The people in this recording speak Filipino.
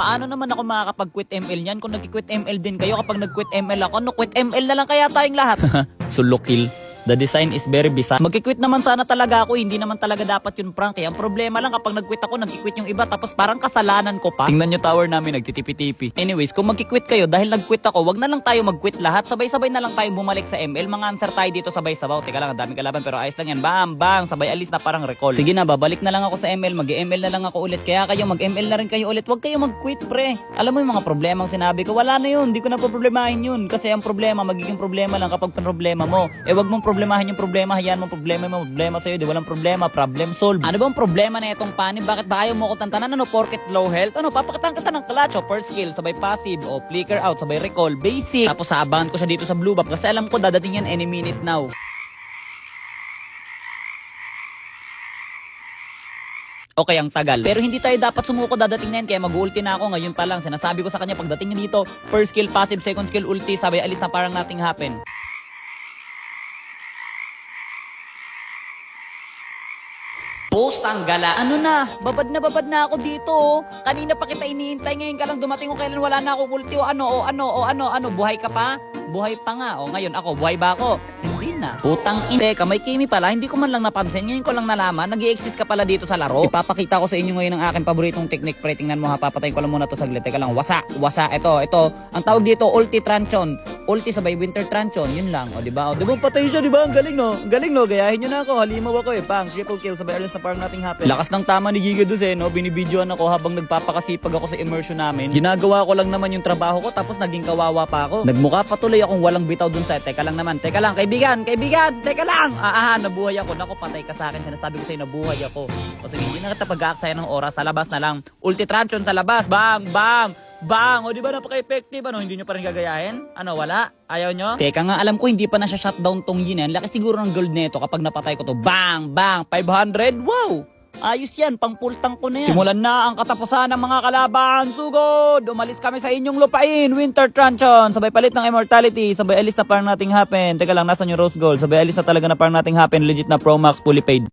Paano naman ako makakapag-quit ML niyan kung nag-quit ML din kayo kapag nag-quit ML ako? No, quit ML na lang kaya tayong lahat. Sulukil. The design is very bizarre. Magkikwit naman sana talaga ako, hindi naman talaga dapat yun prank. Eh. Ang problema lang kapag nag-quit ako, nag-quit yung iba, tapos parang kasalanan ko pa. Tingnan nyo tower namin, nagtitipi-tipi. Anyways, kung magkikwit kayo dahil nag-quit ako, wag na lang tayo mag-quit lahat. Sabay-sabay na lang tayo bumalik sa ML. Mga answer tayo dito sabay-sabaw. Teka lang, ang daming kalaban pero ayos lang yan. Bam, bang, sabay alis na parang recall. Sige na, babalik na lang ako sa ML. Mag-ML na lang ako ulit. Kaya kayo, mag-ML na rin kayo ulit. Wag kayo mag-quit, pre. Alam mo yung mga problemang sinabi ko, wala na yun. Hindi ko na problemahin yun. Kasi ang problema, magiging problema lang kapag problema mo. Eh, wag mong problemahin yung problema, hayaan mo problema mo, problema sa'yo, di walang problema, problem solved. Ano bang problema na itong panin? Bakit ba ayaw mo ko tantanan? Ano, porket low health? Ano, papakatan kita ng clutch o first skill, sabay passive o flicker out, sabay recall, basic. Tapos saabahan ko siya dito sa blue buff kasi alam ko dadating yan any minute now. Okay, ang tagal. Pero hindi tayo dapat sumuko dadating na yan, kaya mag-ulti na ako ngayon pa lang. Sinasabi ko sa kanya, pagdating niya dito, first skill, passive, second skill, ulti, sabay alis na parang nothing happen. Pusang gala. Ano na? Babad na babad na ako dito. oh. Kanina pa kita iniintay. Ngayon ka lang dumating ko kailan wala na ako ulti o ano o ano o ano ano. Buhay ka pa? Buhay pa nga. O ngayon ako, buhay ba ako? Hindi na. Putang ina. Teka, may kimi pala. Hindi ko man lang napansin. Ngayon ko lang nalaman. nag exist ka pala dito sa laro. Ipapakita ko sa inyo ngayon ang aking paboritong technique. Pre, tingnan mo ha. Papatayin ko lang muna to saglit. Teka lang. Wasa. Wasa. Ito. Ito. Ang tawag dito, ulti tranchon. Ulti sabay winter tranchon. Yun lang. O, di ba? O, di ba patay siya, di ba? Ang galing, no? Ang galing, no? Gayahin nyo na ako. Halimaw ako, eh. Pang, triple kill. Sabay alis na parang nating happen. Lakas ng tama ni Giga Duz, eh, no? Binibidyoan ako habang nagpapakasipag ako sa immersion namin. Ginagawa ko lang naman yung trabaho ko, tapos naging kawawa pa ako. Nagmukha patuloy akong walang bitaw dun sa, teka lang naman, teka lang, kaibigan, kaibigan, teka lang! Ah, ah, nabuhay ako. Naku, patay ka sa akin. Sinasabi ko sa'yo, nabuhay ako. O sige, hindi na kita pag-aaksaya ng oras. Sa labas na lang. Ulti tranchon sa labas. Bang! Bang! Bang! O di ba napaka-effective? Ano, hindi nyo pa rin gagayahin? Ano, wala? Ayaw nyo? Teka nga, alam ko hindi pa na siya shutdown tong yan. Laki siguro ng gold nito kapag napatay ko to. Bang! Bang! 500? Wow! Ayos yan, pangpultang ko na yan. Simulan na ang katapusan ng mga kalaban. Sugod! Umalis kami sa inyong lupain. Winter Truncheon. Sabay palit ng immortality. Sabay alis na parang nating happen. Teka lang, nasan yung rose gold? Sabay alis na talaga na parang nating happen. Legit na Pro Max fully paid.